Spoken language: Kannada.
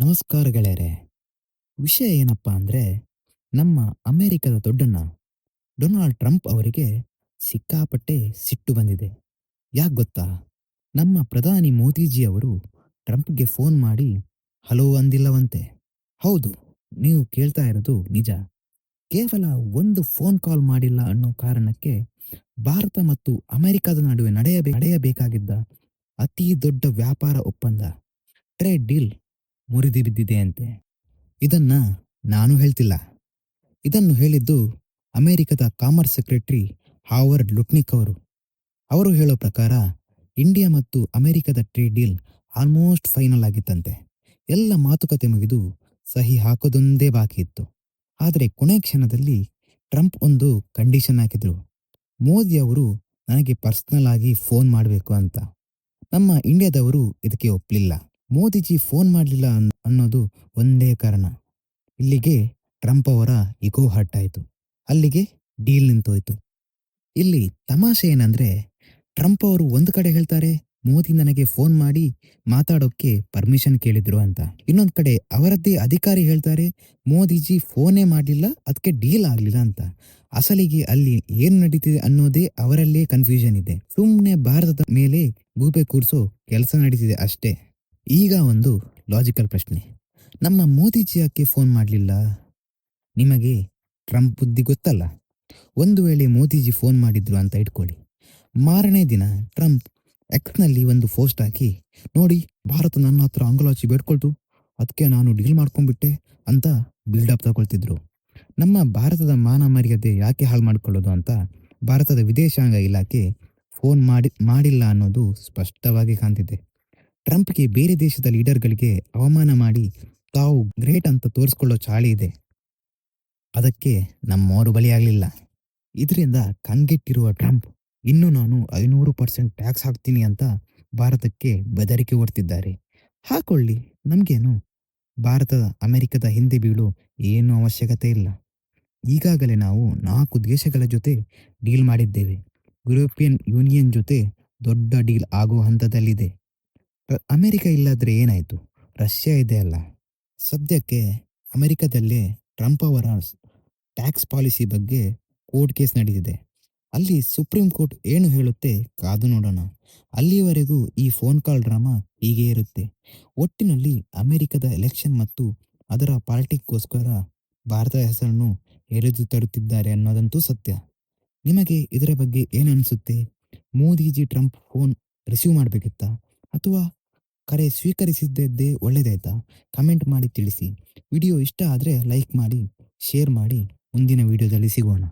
ನಮಸ್ಕಾರ ಗೆಳೆಯರೆ. ವಿಷಯ ಏನಪ್ಪ ಅಂದರೆ, ನಮ್ಮ ಅಮೆರಿಕದ ದೊಡ್ಡಣ್ಣ ಡೊನಾಲ್ಡ್ ಟ್ರಂಪ್ ಅವರಿಗೆ ಸಿಕ್ಕಾಪಟ್ಟೆ ಸಿಟ್ಟು ಬಂದಿದೆ. ಯಾಕೆ ಗೊತ್ತಾ? ನಮ್ಮ ಪ್ರಧಾನಿ ಮೋದಿಜಿ ಅವರು ಟ್ರಂಪ್ಗೆ ಫೋನ್ ಮಾಡಿ, ಹಲೋ ಅಂದಿಲ್ಲವಂತೆ. ಹೌದು, ನೀವು ಕೇಳ್ತಾ ಇರೋದು ನಿಜ. ಕೇವಲ ಒಂದು ಫೋನ್ ಕಾಲ್ ಮಾಡಿಲ್ಲ ಅನ್ನೋ ಕಾರಣಕ್ಕೆ ಭಾರತ ಮತ್ತು ಅಮೆರಿಕದ ನಡುವೆ ನಡೆಯಬೇ, ನಡೆಯಬೇಕಾಗಿದ್ದ ಅತಿ ದೊಡ್ಡ ವ್ಯಾಪಾರ ಒಪ್ಪಂದ, ಟ್ರೇಡ್ ಡೀಲ್ ಮುರಿದು ಬಿದ್ದಿದೆಯಂತೆ ಇದನ್ನ ನಾನು ಹೇಳ್ತಿಲ್ಲ. ಇದನ್ನು ಹೇಳಿದ್ದು ಅಮೆರಿಕದ ಕಾಮರ್ಸ್ ಸೆಕ್ರೆಟರಿ ಹಾವರ್ಡ್ ಲುಟ್ನಿಕ್ ಅವರು. ಅವರು ಹೇಳೋ ಪ್ರಕಾರ ಇಂಡಿಯಾ ಮತ್ತು ಅಮೆರಿಕದ ಟ್ರೇಡ್ ಡೀಲ್ ಆಲ್ಮೋಸ್ಟ್ ಫೈನಲ್ ಆಗಿತ್ತಂತೆ. ಎಲ್ಲ ಮಾತುಕತೆ ಮುಗಿದು ಸಹಿ ಹಾಕೋದೊಂದೇ ಬಾಕಿ ಇತ್ತು. ಆದರೆ ಕೊನೆ ಕ್ಷಣದಲ್ಲಿ ಟ್ರಂಪ್ ಒಂದು ಕಂಡೀಷನ್ ಹಾಕಿದರು. ಮೋದಿ ಅವರು ನನಗೆ ಪರ್ಸ್ನಲ್ ಆಗಿ ಫೋನ್ ಮಾಡಬೇಕು ಅಂತ. ನಮ್ಮ ಇಂಡಿಯಾದವರು ಇದಕ್ಕೆ ಒಪ್ಪಲಿಲ್ಲ ಮೋದಿಜಿ ಫೋನ್ ಮಾಡಲಿಲ್ಲ ಅನ್ನೋದು ಒಂದೇ ಕಾರಣ. ಇಲ್ಲಿಗೆ ಟ್ರಂಪ್ ಅವರ ಇಗೋ ಹಟ್ ಆಯಿತು. ಅಲ್ಲಿಗೆ ಡೀಲ್ ನಿಂತೋಯ್ತು. ಇಲ್ಲಿ ತಮಾಷೆ ಏನಂದ್ರೆ, ಟ್ರಂಪ್ ಅವರು ಒಂದು ಕಡೆ ಹೇಳ್ತಾರೆ, ಮೋದಿ ನನಗೆ ಫೋನ್ ಮಾಡಿ ಮಾತಾಡೋಕ್ಕೆ ಪರ್ಮಿಷನ್ ಕೇಳಿದ್ರು ಅಂತ. ಇನ್ನೊಂದು ಕಡೆ ಅವರದ್ದೇ ಅಧಿಕಾರಿ ಹೇಳ್ತಾರೆ, ಮೋದಿಜಿ ಫೋನೇ ಮಾಡಲಿಲ್ಲ ಅದಕ್ಕೆ ಡೀಲ್ ಆಗಲಿಲ್ಲ ಅಂತ. ಅಸಲಿಗೆ ಅಲ್ಲಿ ಏನು ನಡೀತಿದೆ ಅನ್ನೋದೇ ಅವರಲ್ಲೇ ಕನ್ಫ್ಯೂಷನ್ ಇದೆ. ಸುಮ್ಮನೆ ಭಾರತದ ಮೇಲೆ ಗೂಬೆ ಕೂರಿಸೋ ಕೆಲಸ ನಡೀತಿದೆ ಅಷ್ಟೇ. ಈಗ ಒಂದು ಲಾಜಿಕಲ್ ಪ್ರಶ್ನೆ. ನಮ್ಮ ಮೋದಿಜಿ ಯಾಕೆ ಫೋನ್ ಮಾಡಲಿಲ್ಲ? ನಿಮಗೆ ಟ್ರಂಪ್ ಬುದ್ಧಿ ಗೊತ್ತಲ್ಲ? ಒಂದು ವೇಳೆ ಮೋದಿಜಿ ಫೋನ್ ಮಾಡಿದ್ರು ಅಂತ ಇಟ್ಕೊಳ್ಳಿ. ಮಾರನೇ ದಿನ ಟ್ರಂಪ್ ಎಕ್ಸ್ನಲ್ಲಿ ಒಂದು ಪೋಸ್ಟ್ ಹಾಕಿ, ನೋಡಿ, ಭಾರತ ನನ್ನ ಹತ್ರ ಅಂಗಲಾಚಿ ಬೇಡ್ಕೊಳ್ತು. ಅದಕ್ಕೆ ನಾನು ಡೀಲ್ ಮಾಡ್ಕೊಂಡ್ಬಿಟ್ಟೆ ಅಂತ ಬಿಲ್ಡಪ್ ತಗೊಳ್ತಿದ್ರು. ನಮ್ಮ ಭಾರತದ ಮಾನ ಮರ್ಯಾದೆ ಯಾಕೆ ಹಾಳು ಮಾಡ್ಕೊಳ್ಳೋದು ಅಂತ ಭಾರತದ ವಿದೇಶಾಂಗ ಇಲಾಖೆ ಫೋನ್ ಮಾಡಿ, ಮಾಡಿಲ್ಲ ಅನ್ನೋದು ಸ್ಪಷ್ಟವಾಗಿ ಕಾಣ್ತಿದೆ. ಟ್ರಂಪ್ಗೆ ಬೇರೆ ದೇಶದ ಲೀಡರ್ಗಳಿಗೆ ಅವಮಾನ ಮಾಡಿ ತಾವು ಗ್ರೇಟ್ ಅಂತ ತೋರಿಸ್ಕೊಳ್ಳೋ ಚಾಳಿ ಇದೆ. ಅದಕ್ಕೆ ನಮ್ಮವರು ಬಲಿಯಾಗಲಿಲ್ಲ ಇದರಿಂದ ಕಂಗೆಟ್ಟಿರುವ ಟ್ರಂಪ್, ಇನ್ನು ನಾನು ಐನೂರು ಪರ್ಸೆಂಟ್ ಟ್ಯಾಕ್ಸ್ ಹಾಕ್ತೀನಿ ಅಂತ ಭಾರತಕ್ಕೆ ಬೆದರಿಕೆ ಕೊಡ್ತಿದ್ದಾರೆ ಹಾಕೊಳ್ಳಿ, ನಮಗೇನು? ಭಾರತದ ಅಮೆರಿಕದ ಹಿಂದೆ ಬೀಳು ಏನೂ ಅವಶ್ಯಕತೆ ಇಲ್ಲ. ಈಗಾಗಲೇ ನಾವು ನಾಲ್ಕು ದೇಶಗಳ ಜೊತೆ ಡೀಲ್ ಮಾಡಿದ್ದೇವೆ. ಯುರೋಪಿಯನ್ ಯೂನಿಯನ್ ಜೊತೆ ದೊಡ್ಡ ಡೀಲ್ ಆಗೋ ಹಂತದಲ್ಲಿದೆ. ಅಮೆರಿಕ ಇಲ್ಲದ್ರೆ ಏನಾಯಿತು? ರಷ್ಯಾ ಇದೆ ಅಲ್ಲ. ಸದ್ಯಕ್ಕೆ ಅಮೆರಿಕದಲ್ಲೇ ಟ್ರಂಪ್ ಅವರ ಟ್ಯಾಕ್ಸ್ ಪಾಲಿಸಿ ಬಗ್ಗೆ ಕೋರ್ಟ್ ಕೇಸ್ ನಡೆದಿದೆ ಅಲ್ಲಿ ಸುಪ್ರೀಂ ಕೋರ್ಟ್ ಏನು ಹೇಳುತ್ತೆ ಕಾದು ನೋಡೋಣ. ಅಲ್ಲಿಯವರೆಗೂ ಈ ಫೋನ್ ಕಾಲ್ ಡ್ರಾಮಾ ಹೀಗೆ ಇರುತ್ತೆ. ಒಟ್ಟಿನಲ್ಲಿ ಅಮೆರಿಕದ ಎಲೆಕ್ಷನ್ ಮತ್ತು ಅದರ ಪಾರ್ಟಿಗೋಸ್ಕರ ಭಾರತದ ಹೆಸರನ್ನು ಎಳೆದು ತರುತ್ತಿದ್ದಾರೆ ಅನ್ನೋದಂತೂ ಸತ್ಯ. ನಿಮಗೆ ಇದರ ಬಗ್ಗೆ ಏನು ಅನಿಸುತ್ತೆ? ಮೋದಿಜಿ ಟ್ರಂಪ್ ಫೋನ್ ರಿಸೀವ್ ಮಾಡಬೇಕಿತ್ತಾ? ಅಥವಾ ಕರೆ ಸ್ವೀಕರಿಸಿದ್ದೇ ಒಳ್ಳೆಯದಾಯ್ತಾ ಕಮೆಂಟ್ ಮಾಡಿ ತಿಳಿಸಿ. ವಿಡಿಯೋ ಇಷ್ಟ ಆದರೆ ಲೈಕ್ ಮಾಡಿ, ಶೇರ್ ಮಾಡಿ. ಮುಂದಿನ ವಿಡಿಯೋದಲ್ಲಿ ಸಿಗೋಣ.